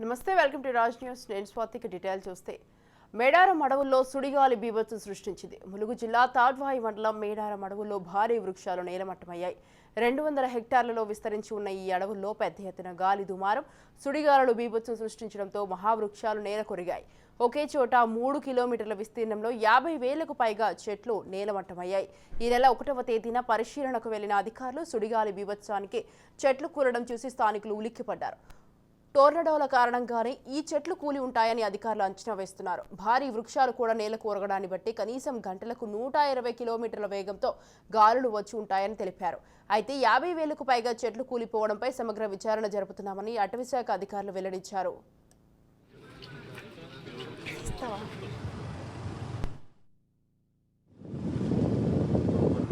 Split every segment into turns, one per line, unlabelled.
నమస్తే welcome to Raj news. నేను స్వాతికి detail చూస్తే. మేడారం అడవుల్లో సుడిగాలి బీభత్సం సృష్టించింది. ములుగు జిల్లా తాడ్వాయి మండలం మేడారం అడవుల్లో భారీ వృక్షాలు నేలమట్టమయ్యాయి. రెండు వందల హెక్టార్లలో విస్తరించి ఉన్న ఈ అడవుల్లో పెద్ద ఎత్తున గాలి దుమారం సుడిగాలులు బీభత్సం సృష్టించడంతో మహావృక్షాలు నేల కొరిగాయి. ఒకే చోట మూడు కిలోమీటర్ల విస్తీర్ణంలో యాభై వేలకు పైగా చెట్లు నేలమట్టమయ్యాయి. ఈ నెల ఒకటవ తేదీన పరిశీలనకు వెళ్ళిన అధికారులు సుడిగాలి బీభత్సానికి చెట్లు కూరడం చూసి స్థానికులు ఉలిక్కిపడ్డారు. టోర్నడోల కారణంగానే ఈ చెట్లు కూలి ఉంటాయని అధికారులు అంచనా వేస్తున్నారు. భారీ వృక్షాలు కూడా నేల కూరగడాన్ని బట్టి కనీసం గంటలకు నూట ఇరవై కిలోమీటర్ల వేగంతో గాలులు వచ్చి ఉంటాయని తెలిపారు. అయితే యాభై వేలకు పైగా చెట్లు కూలిపోవడంపై సమగ్ర విచారణ జరుపుతున్నామని అటవీశాఖ అధికారులు వెల్లడించారు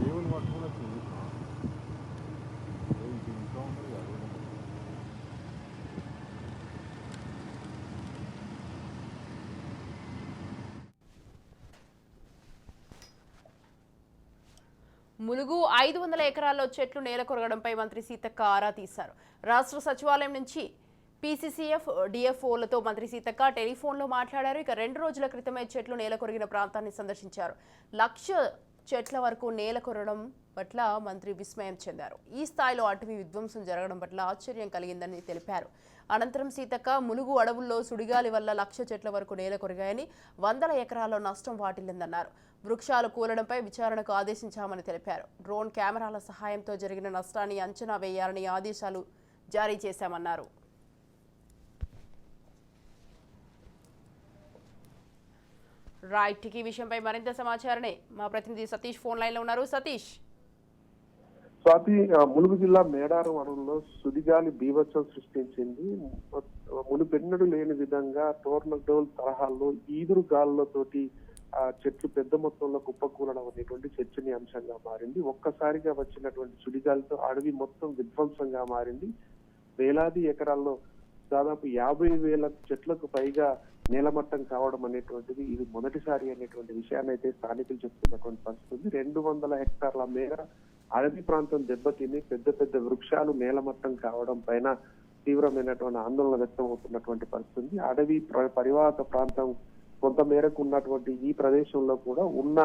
దేవుని పట్టుకుని వచ్చింది ఇది ఇంకా ఉంది కదా
ములుగు ఐదు వందల ఎకరాల్లో చెట్లు నేల కొరగడంపై మంత్రి సీతక్క ఆరా తీశారు. రాష్ట్ర సచివాలయం నుంచి పీసీసీఎఫ్ డిఎఫ్ఓలతో మంత్రి సీతక్క టెలిఫోన్లో మాట్లాడారు. ఇక రెండు రోజుల క్రితమే చెట్లు నేల కొరిగిన ప్రాంతాన్ని సందర్శించారు. లక్ష చెట్ల వరకు నేల కొరగడం పట్ల మంత్రి విస్మయం చెందారు. ఈ స్థాయిలో అటవీ విధ్వంసం జరగడం పట్ల ఆశ్చర్యం కలిగిందని తెలిపారు. అనంతరం సీతక్క ములుగు అడవుల్లో సుడిగాలి వల్ల లక్ష చెట్ల వరకు నేల కొరిగాయని వందల ఎకరాల్లో నష్టం వాటిల్లిందన్నారు. వృక్షాలు కూలడంపై విచారణకు ఆదేశించామని తెలిపారు. డ్రోన్ కెమెరాల సహాయంతో జరిగిన నష్టాన్ని అంచనా వేయాలని ఆదేశాలు జారీ చేశామన్నారు. రైట్ ఈ విషయంపై మరింత సమాచారాన్ని మా ప్రతినిధి సతీష్ ఫోన్ లైన్లో ఉన్నారు. సతీష్.
స్వాతి ములుగు జిల్లా మేడారం అడవుల్లో సుదిగాలి బీభత్సం సృష్టించింది. మునుపెన్నడు లేని విధంగా టోర్నడోల్ తరహాల్లో ఈదురు గాలులతోటి ఆ చెట్లు పెద్ద మొత్తంలో కుప్పకూలడం అనేటువంటి చర్చనీయాంశంగా మారింది. ఒక్కసారిగా వచ్చినటువంటి సుడిగాలితో అడవి మొత్తం విధ్వంసంగా మారింది. వేలాది ఎకరాల్లో దాదాపు యాభై వేల చెట్లకు పైగా నేలమట్టం కావడం అనేటువంటిది ఇది మొదటిసారి అనేటువంటి విషయాన్ని అయితే స్థానికులు చెప్తున్నటువంటి పరిస్థితి ఉంది. రెండు వందల హెక్టార్ల మేర అడవి ప్రాంతం దెబ్బతిని పెద్ద పెద్ద వృక్షాలు నేలమట్టం కావడం పైన తీవ్రమైనటువంటి ఆందోళన వ్యక్తం అవుతున్నటువంటి పరిస్థితి ఉంది. అడవి పరివాహక ప్రాంతం కొంత మేరకు ఉన్నటువంటి ఈ ప్రదేశంలో కూడా ఉన్న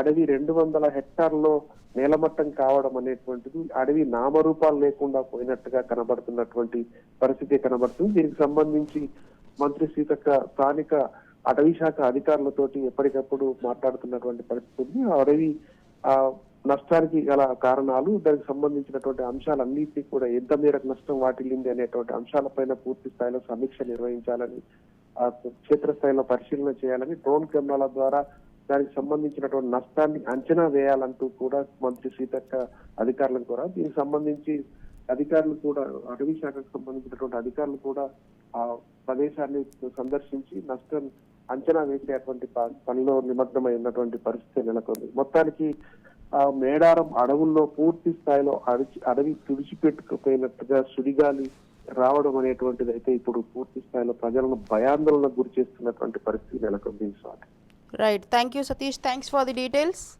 అడవి రెండు వందల హెక్టార్లో నేలమట్టం కావడం అనేటువంటిది అడవి నామరూపాలు లేకుండా పోయినట్టుగా కనబడుతున్నటువంటి పరిస్థితి కనబడుతుంది. దీనికి సంబంధించి మంత్రి సీతక్క స్థానిక అటవీ శాఖ అధికారులతోటి ఎప్పటికప్పుడు మాట్లాడుతున్నటువంటి పరిస్థితి ఉంది. ఆ అడవి ఆ నష్టానికి గల కారణాలు దానికి సంబంధించినటువంటి అంశాలన్నింటినీ కూడా ఎంత మేరకు నష్టం వాటిల్లింది అనేటువంటి అంశాలపైన పూర్తి స్థాయిలో సమీక్ష నిర్వహించాలని ఆ క్షేత్రస్థాయిలో పరిశీలన చేయాలని డ్రోన్ కెమెరాల ద్వారా దానికి సంబంధించినటువంటి నష్టాన్ని అంచనా వేయాలంటూ కూడా మంత్రి సీతక్క అధికారులకు కూడా దీనికి సంబంధించి అధికారులు కూడా అటవీ శాఖకు సంబంధించినటువంటి అధికారులు కూడా ఆ ప్రదేశాన్ని సందర్శించి నష్టం అంచనా వేసేటువంటి ప- పనిలో నిమగ్నమై ఉన్నటువంటి పరిస్థితి నెలకొంది. మొత్తానికి ఆ మేడారం అడవుల్లో పూర్తి స్థాయిలో అడిచి అడవి తుడిచిపెట్టుకుపోయినట్టుగా సుడిగాలి రావడం అనేటువంటిది అయితే ఇప్పుడు పూర్తి స్థాయిలో ప్రజలను భయాందోళనకు గురి చేస్తున్నటువంటి పరిస్థితి నెలకొంది
స్వామి Right. Thank you, Satish. Thanks for
the details.